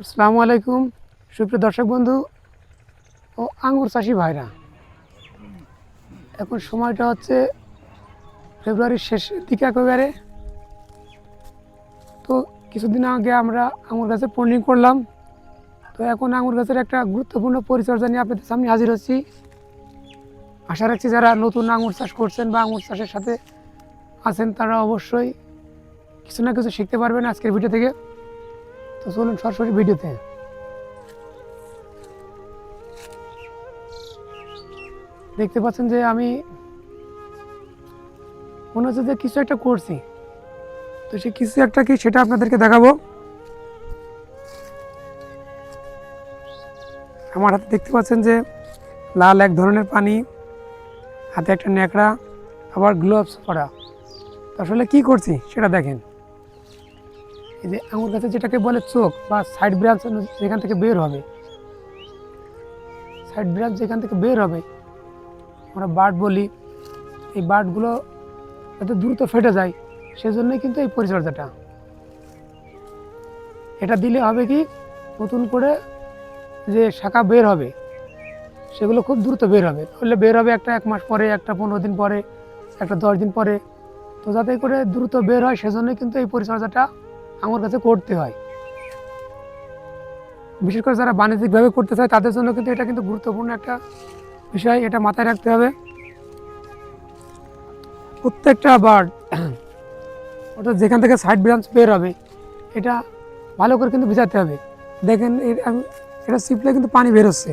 আসসালামু আলাইকুম, সুপ্রিয় দর্শক বন্ধু ও আঙুর চাষি ভাইরা। এখন সময়টা হচ্ছে ফেব্রুয়ারির শেষের দিকে একেবারে। তো কিছুদিন আগে আমরা আঙুর গাছে পন্ডিং করলাম। তো এখন আঙুর গাছের একটা গুরুত্বপূর্ণ পরিচর্যা নিয়ে আপনাদের সামনে হাজির হচ্ছি। আশা রাখছি যারা নতুন আঙুর চাষ করছেন বা আঙুর চাষের সাথে আছেন, তারা অবশ্যই কিছু না কিছু শিখতে পারবেন আজকের ভিডিও থেকে। তো চলুন সরাসরি ভিডিওতে। দেখতে পাচ্ছেন যে আমি মনে হচ্ছে যে কিছু একটা করছি। তো সে কিছু একটা কি সেটা আপনাদেরকে দেখাবো। আমার হাতে দেখতে পাচ্ছেন যে লাল এক ধরনের পানি, হাতে একটা ন্যাকড়া, আবার গ্লোভস পরা। আসলে কি করছি সেটা দেখেন। এই যে আঙুর গাছে যেটাকে বলে চোখ বা সাইড ব্রাঞ্চ যেখান থেকে বের হবে সাইড ব্রাঞ্চ যেখান থেকে বের হবে, আমরা বার্ড বলি, এই বার্ডগুলো যাতে দ্রুত ফেটে যায়, সেজন্যই কিন্তু এই পরিচর্যাটা। এটা দিলে হবে কি, নতুন করে যে শাখা বের হবে, সেগুলো খুব দ্রুত বের হবে। তাহলে বের হবে একটা এক মাস পরে, একটা পনেরো দিন পরে, একটা দশ দিন পরে। তো যাতে করে দ্রুত বের হয়, সেজন্যই কিন্তু এই পরিচর্যাটা আমার কাছে করতে হয়। বিশেষ করে যারা বাণিজ্যিকভাবে করতে চায়, তাদের জন্য কিন্তু এটা কিন্তু গুরুত্বপূর্ণ একটা বিষয়, এটা মাথায় রাখতে হবে। প্রত্যেকটা বার্ড অর্থাৎ যেখান থেকে সাইড ব্রাঞ্চ বের হবে, এটা ভালো করে কিন্তু ভিজাতে হবে। দেখেন এটা সিপলে কিন্তু পানি বেরোচ্ছে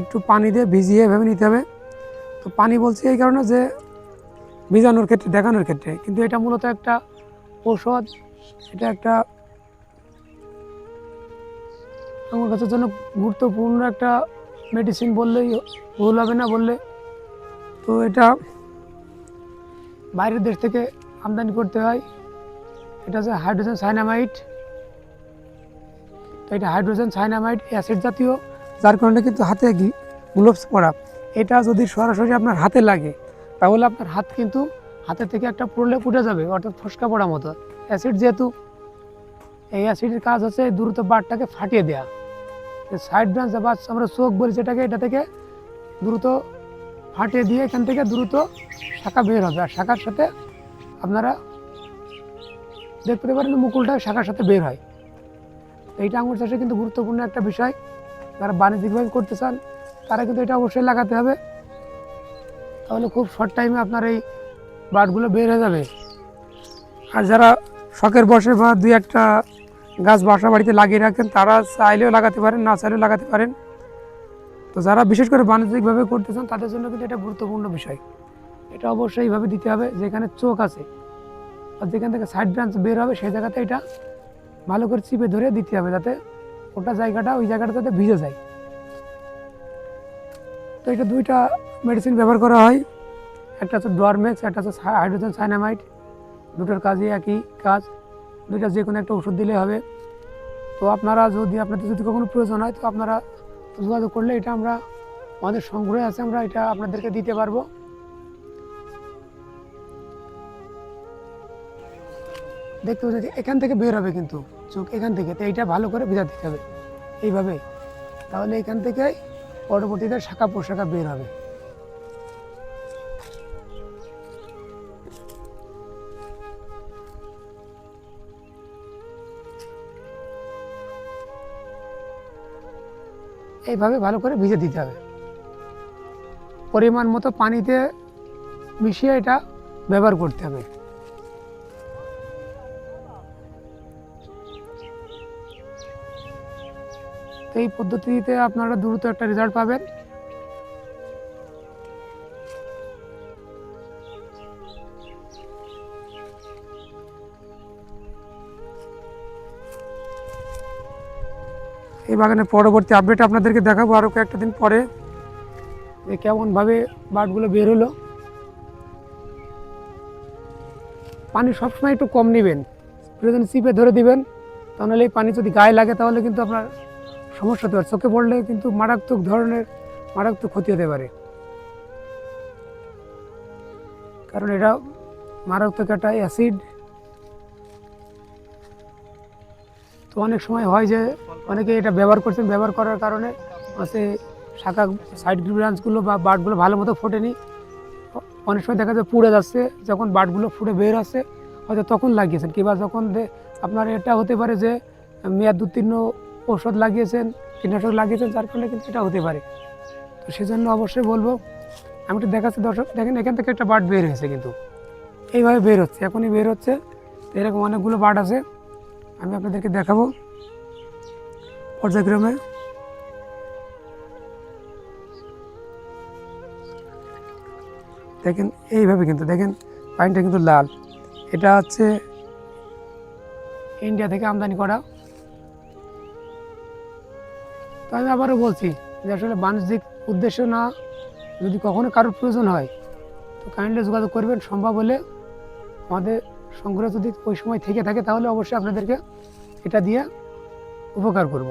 একটু পানি দিয়ে ভিজিয়ে ভেবে নিতে হবে। তো পানি বলছি এই কারণে যে, ভিজানোর ক্ষেত্রে, দেখানোর ক্ষেত্রে। কিন্তু এটা মূলত একটা ঔষধ এটা একটা আমার কাছের জন্য গুরুত্বপূর্ণ একটা মেডিসিন বললেই ভুল হবে না বললে। তো এটা বাইরের দেশ থেকে আমদানি করতে হয়। এটা হচ্ছে হাইড্রোজেন সাইনামাইড তো এটা হাইড্রোজেন সাইনামাইড অ্যাসিড জাতীয়, যার কারণে কিন্তু হাতে গ্লোভস পরা। এটা যদি সরাসরি আপনার হাতে লাগে, তাহলে আপনার হাত কিন্তু হাতে থেকে একটা পড়লে ফুটে যাবে, অর্থাৎ ফসকা পড়ার মতো। অ্যাসিড যেহেতু, এই অ্যাসিডের কাজ হচ্ছে দ্রুত বারটাকে ফাটিয়ে দেওয়া সাইড ব্রাঞ্চ বা আমরা চোখ বলি সেটাকে এটা থেকে দ্রুত ফাটিয়ে দিয়ে এখান থেকে দ্রুত শাখা বের হবে। আর শাখার সাথে আপনারা দেখতে পারেন মুকুলটা শাখার সাথে বের হয়। এইটা আঙুর চাষে কিন্তু গুরুত্বপূর্ণ একটা বিষয়। যারা বাণিজ্যিকভাবে করতে চান, তারা কিন্তু এটা অবশ্যই লাগাতে হবে। তাহলে খুব শর্ট টাইমে আপনার এই বার্ডগুলো বের হয়ে যাবে। আর যারা শখের বসে বা দুই একটা গাছ বাসা বাড়িতে লাগিয়ে রাখেন, তারা চাইলেও লাগাতে পারেন, না চাইলেও লাগাতে পারেন। তো যারা বিশেষ করে বাণিজ্যিকভাবে করতে চান তাদের জন্য কিন্তু এটা গুরুত্বপূর্ণ বিষয়। এটা অবশ্যই এইভাবে দিতে হবে, যেখানে চোখ আছে আর যেখান থেকে সাইড ব্রাঞ্চ বের হবে, সেই জায়গাতে এটা ভালো করে চিপে ধরে দিতে হবে, যাতে ওটা জায়গাটা, ওই জায়গাটা যাতে ভিজে যায়। তো এটা দুইটা মেডিসিন ব্যবহার করা হয়। একটা হচ্ছে ডরমেক্স একটা হচ্ছে হাইড্রোজেন সাইনামাইড দুটোর কাজই একই কাজ, দুইটা যে কোনো একটা ওষুধ দিলে হবে। তো আপনারা যদি, আপনাদের যদি কখনো প্রয়োজন হয়, তো আপনারা যোগাযোগ করলে এটা আমরা, আমাদের সংগ্রহে আছে, আমরা এটা আপনাদেরকে দিতে পারব। দেখতে পাচ্ছি এখান থেকে বের হবে কিন্তু, চোখ এখান থেকে, তো এইটা ভালো করে ভেজা দিতে হবে। এইভাবে। তাহলে এখান থেকেই পরবর্তীতে শাখা পোশাখা বের হবে। এইভাবে ভালো করে ভিজে দিতে হবে। পরিমাণ মতো পানিতে মিশিয়ে এটা ব্যবহার করতে হবে। তো এই পদ্ধতিতে আপনারা দ্রুত একটা রেজাল্ট পাবেন। এই বাগানের পরবর্তী আপডেট আপনাদেরকে দেখাবো আরও কয়েকটা দিন পরে। যে কেমনভাবে বার্ডগুলো বের হলো। পানি সবসময় একটু কম নেবেন। প্রয়োজন চিপে ধরে দিবেন, তাহলে পানি যদি গায়ে লাগে, তাহলে কিন্তু আপনার সমস্যা হতে পারে। চোখে পড়লে কিন্তু মারাত্মক ধরনের, মারাত্মক ক্ষতি হতে পারে। কারণ এটা মারাত্মক একটা অ্যাসিড তো অনেক সময় হয় যে অনেকে এটা ব্যবহার করছেন, ব্যবহার করার কারণে হচ্ছে শাখা সাইড ব্রাঞ্চগুলো বা বাটগুলো ভালো মতো ফোটেনি। অনেক সময় দেখা যায় পুড়ে যাচ্ছে, যখন বাটগুলো ফুটে বের আসছে হয়তো তখন লাগিয়েছেন কিংবা যখন দে- আপনার এটা হতে পারে যে মেয়াদ উত্তীর্ণ ঔষধ লাগিয়েছেন, কীটনাশক লাগিয়েছেন, যার ফলে কিন্তু এটা হতে পারে। তো সেজন্য অবশ্যই বলব, আমি একটু দেখাচ্ছি দর্শক, দেখেন এখান থেকে একটা বাট বের হয়েছে কিন্তু। এইভাবে বের হচ্ছে, এখনই বের হচ্ছে। এরকম অনেকগুলো বাট আছে। আমি আপনাদেরকে দেখাবো পর্যায়ক্রমে। দেখেন, এইভাবে কিন্তু, দেখেন পাইনটা কিন্তু লাল। এটা হচ্ছে ইন্ডিয়া থেকে আমদানি করা। তো আমি আবারও বলছি যে আসলে বাণিজ্যিক উদ্দেশ্য না, যদি কখনো কারোর প্রয়োজন হয়, তো কাইন্ডলি যোগাযোগ করবেন। সম্ভব হলে আমাদের সংগ্রহ যদি ওই সময় থেকে থাকে, তাহলে অবশ্যই আপনাদেরকে এটা দিয়ে উপকার করব।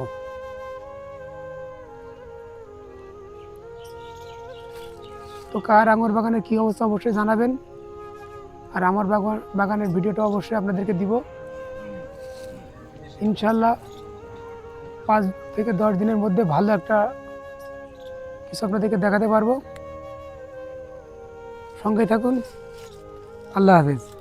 তো কার আঙুর বাগানের কী অবস্থা অবশ্যই জানাবেন। আর আমার বাগান, বাগানের ভিডিওটা অবশ্যই আপনাদেরকে দিব। ইনশাল্লাহ পাঁচ থেকে দশ দিনের মধ্যে ভালো একটা কিছু আপনাদেরকে দেখাতে পারব। সঙ্গে থাকুন। আল্লাহ হাফিজ।